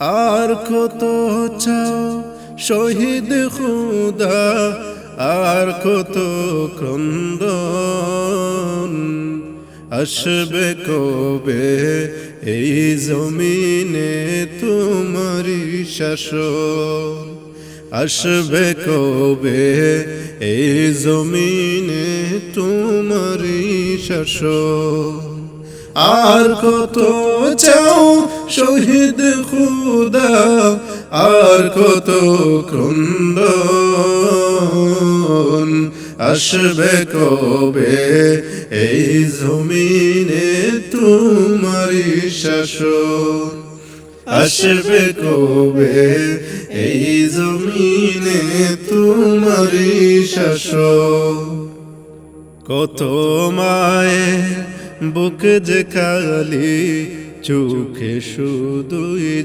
আর কত চাও শহীদ খুদা, আর কত ক্রন্দন? আসবে কবে এই জমিনে তোমারি শাসন? আসবে কবে এই জমিনে তোমারি শাসন? আর কত চাও শহীদ খুদা, আর কত ক্রন্দন আসবে কবে? এই জমিনে তোমারি শাসন আসবে কবে? এই জমিনে তোমারি শাসন। কত মায়ের বুক যে কালি চোখে শুধুই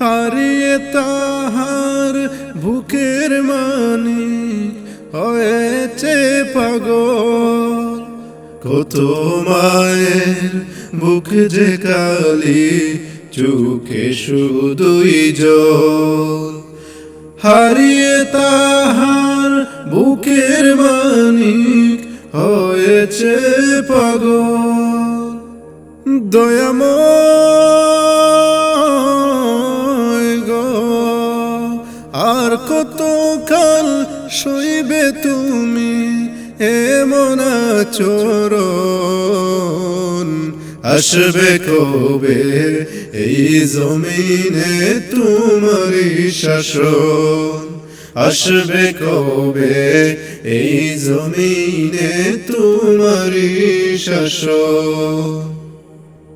হারিয়ে তাহার বুকের মানি হয়েছে পাগল। কত মায়ের বুক যে কালি চোখে শুধুই জল। হারিয়ে তাহার বুকের মানিক হয়েছে পাগল। দয়াময় গো। আর কত কাল সইবে তুমি এমন চরণ আসবে কবে এই জমিনে তোমারি শাসন? আসবে কবে? এই জমিনে তোমারি শাসন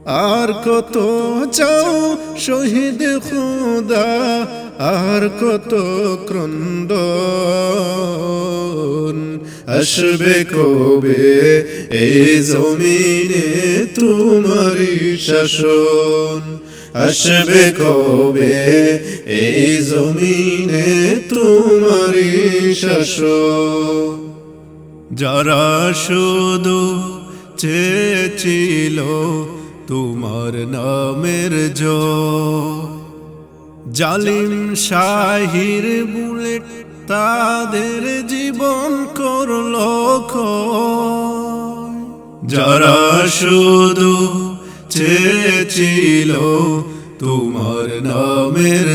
আর কত চাও শহীদ খুদা, আর কত ক্রন্দন। আসবে কবে? এই জমিনে তোমারি শাসন। আসবে কবে? এই জমিনে তোমারি শাসন যারা শুধু চেয়েছিল তোমার নামের জয়। জালিম শাহির বুলেট তাদের জীবন করল। যারা শুধু চেয়েছিল তোমার নামের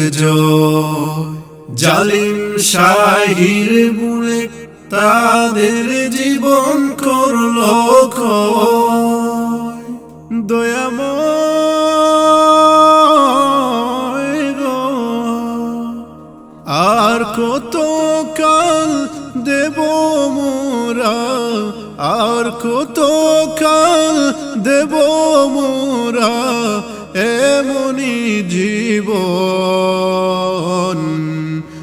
জালিম শাহির বুড়ে তাদের জীবন করল আর কত কাল দেব মোরা? আর কত কাল দেব মোরা? এমনি জীবন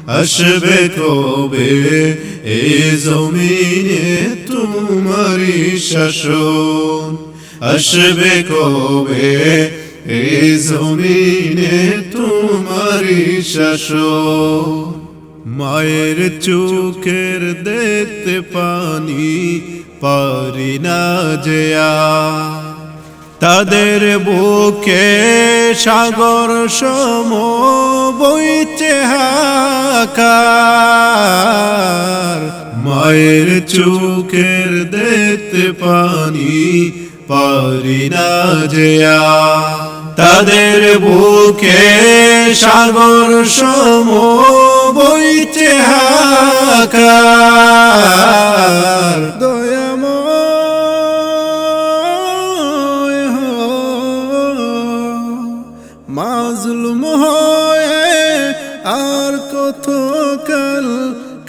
আসবে কবে? এই জমিনে তোমারি শাসন আসবে কবে? এই জমিনে তোমারি শাসন মায়ের চোখের দেখতে পানি পারি না যেয়া তাদের বুকে সাগর সম বইছে হাকার। মায়ের চোখের দেখতে পানি পারি না যেয়া তাদের বুকে সাগর সম বইছে হাকার। দয়াময় মাজলুম হয়ে আর কত কাল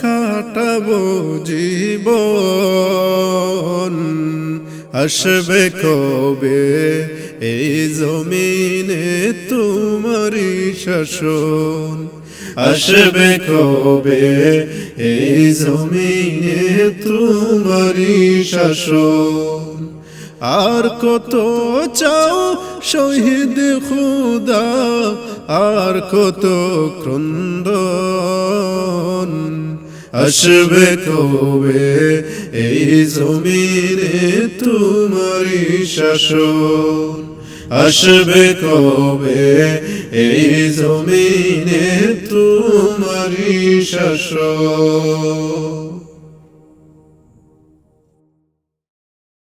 কাটাবো জীবন? আসবে কবে এই জমিনে তোমারি শাসন আসবে কবে? এই জমিনে তোমারি শাসন। আর কত চাও শহীদ খুদা, আর কত ক্রন্দন আসবে কবে? এই জমিনে তোমারি শাসন। আসবে কবে এই জমিনে তোমারি শাসন